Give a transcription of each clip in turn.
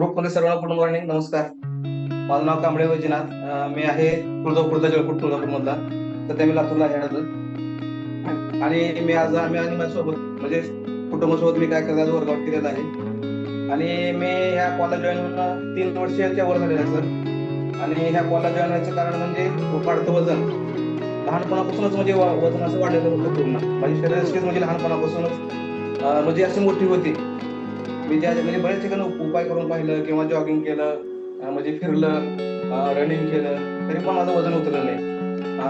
ग्रुपमध्ये सर्वांना good morning नमस्कार. माझं नाव कांबळे वैजनाथ. मी आहे तुळजापूरचा जळपूर तुळजापूर मधला सध्या मी लातूरला आहे आणि मी आज आम्ही आणि माझ्यासोबत म्हणजे कुटुंबासोबत मी काय करायला वर्कआउट केलेला आहे. आणि मी ह्या कॉलला जॉईन होऊन तीन वर्षाच्या वर झालेलं आहे सर आणि ह्या कॉलला जॉईन व्हायचं कारण म्हणजे वाढतं वजन. लहानपणापासूनच म्हणजे वजन असं वाढलेलं होतं पूर्ण. माझी शरीर म्हणजे लहानपणापासूनच म्हणजे अशी मोठी होती. मी त्या म्हणजे बरेच ठिकाणी उपाय करून पाहिलं किंवा जॉगिंग केलं म्हणजे फिरलं रनिंग केलं तरी पण माझं वजन उतरलं नाही.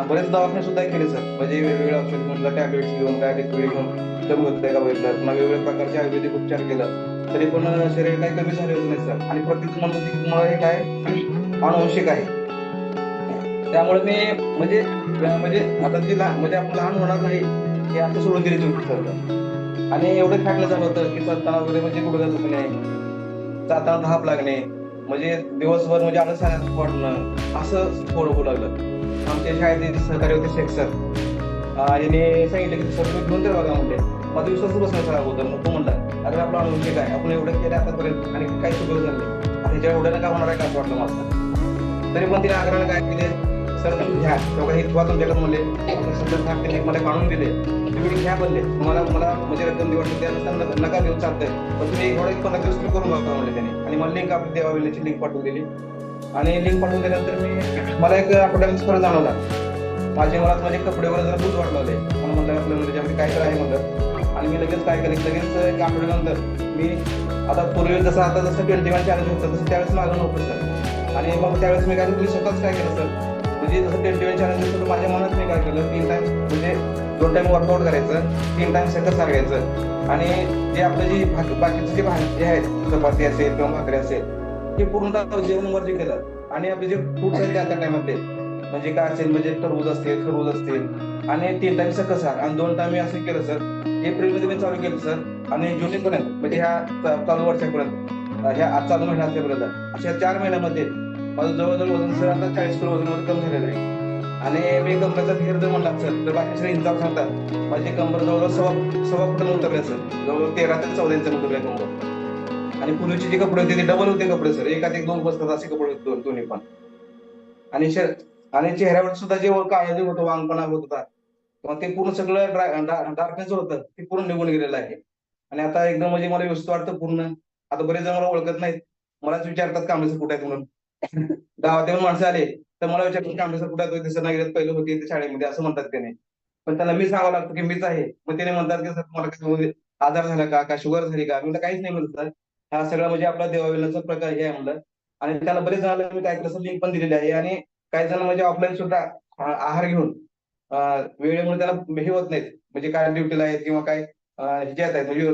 बरेच दवाखाने सुद्धा केले सर म्हणजे वेगवेगळे औषध म्हणलं टॅबलेट्स घेऊन काय लिक्विड घेऊन कमी होत का बघितलं पुन्हा वेगवेगळ्या प्रकारचे आयुर्वेदिक उपचार केलं तरी पण शरीर काही कमी झालेलं नाही सर आणि प्रत्येक म्हणत होती की तुम्हाला हे काय अनुवंशिक आहे. त्यामुळे मी म्हणजे म्हणजे आता जे लहान म्हणजे आपण लहान होणार नाही हे आता सोडून दिली तुम्ही सर आणि एवढं खायला झालं होतं की चालताना वगैरे म्हणजे गुडघा दुखणे जाताना धाप लागणे म्हणजे दिवसभर म्हणजे आलं साऱ्यात पडणं असं थोडं होऊ लागलं. आमच्या शाळेत सहकारी होते शेख सर अं, सांगितलं की सर तुम्ही घेऊन तर बघा म्हणले माझा विश्वास बसला सर अगोदर मग तो म्हणला. अरे आपला अनुभव काय? आपण एवढं केलं आतापर्यंत आणि काही सुरू झालं आणि आता एवढ्यानं काय होणार आहे का असं वाटलं मला? तरी पण तिने आग्रहाने काय केले? सर घ्या. तेव्हा हे तुला तुमच्याकडे म्हणले. सर सांगते मला काढून दिले. तुम्ही घ्या बोलले तुम्हाला मला म्हणजे रक्कम निवडली त्यानुसार नका- नका देऊ चालतंय. पण तुम्ही एवढं एक पंधरा दिवस तुम्ही करून बघा म्हणले त्याने. आणि मला लिंक आपली देवाविल्याची लिंक पाठवून दिली. आणि लिंक पाठवून दिल्यानंतर मी मला एक आठवड्यात फरक जाणवला. माझे मला माझे कपडे वगैरे जरा दूध वाटलं म्हणून म्हणलं आपल्या म्हणजे काय तर आहे म्हणलं. आणि मी लगेच काय केलं लगेच एक आठवड्यानंतर मी आता पूर्वी जसं आता जसं ट्वेंटी वन चॅलेंज होतं तसं त्यावेळेस मागं नव्हतं सर. आणि मग त्यावेळेस मी काय तुम्ही स्वतःच काय केलं सर? म्हणजे जसं ट्वेंटी वन चॅलेंज होतं माझ्या मनात मी काय केलं? तीन टाइम म्हणजे दोन टाइम वर्कआउट करायचं तीन टाइम सेटअप सांगायचं आणि जे आपलं जी भाक- बाकीचे जे भाजी आहेत चपाती असेल किंवा भाकरी असेल ते पूर्णतः जेवण जे केलं. आणि आपले जे फ्रूट आहेत त्या त्या म्हणजे काय असेल? म्हणजे टरबूज असतील खरबूज असतील. आणि तीन टाइम सकस आहार आणि दोन टाइम मी असं केलं सर एप्रिलमध्ये मी चालू केलं सर आणि जुलैपर्यंत म्हणजे ह्या चालू वर्षापर्यंत ह्या आज चालू महिना असल्यापर्यंत अशा चार महिन्यामध्ये माझं जवळजवळ वजन सर आता चाळीस किलो वजनमध्ये कमी झालेलं आहे. आणि मी कंबरचा घेर जर म्हणला सर तर बाकीचे सगळे सांगतात माझी कंबर जवळजवळ सव्वा सव्वा फुटानं उतरले सर. जवळ तेरा ते चौदा इंच उतरले कंबर. आणि पूर्वीचे जे कपडे होते ते डबल होते कपडे सर. एकात एक दोन बसतात असे कपडे होते दोन- दोन्ही पण. आणि शर आणि चेहऱ्यावर सुद्धा जे काळा जे होतं वांगपणा होत होता किंवा ते पूर्ण सगळं डार्कनेस होतं ते पूर्ण निघून गेलेलं आहे. आणि आता एकदम म्हणजे मला व्यवस्थित वाटतं पूर्ण. आता बरेच जण मला ओळखत नाहीत. मलाच विचारतात कामेसर कुठे आहेत म्हणून. गावात माणसं आले तर मला विचारतात की सर कुठे दिसत नाही गेलेत पहिले होते इथे शाळेमध्ये असं म्हणतात त्याने. पण त्यांना मी सांगावं लागतं की मीच आहे. मग त्याने म्हणतात की सर तुम्हाला काही म्हणजे आजार झाला का? का शुगर झाली का? मी काहीच नाही म्हणत सर. हा सगळा म्हणजे आपला देवाविलाचा प्रकार हे आहे म्हणलं. आणि त्याला बरेच जणांना मी काय केलं लिंक पण दिलेली आहे. आणि काही जण म्हणजे ऑफलाईन सुद्धा आहार घेऊन वेळेमुळे त्याला हे होत नाहीत. म्हणजे काय ड्युटीला आहेत किंवा काय ह्याच्यात आहेत. म्हणजे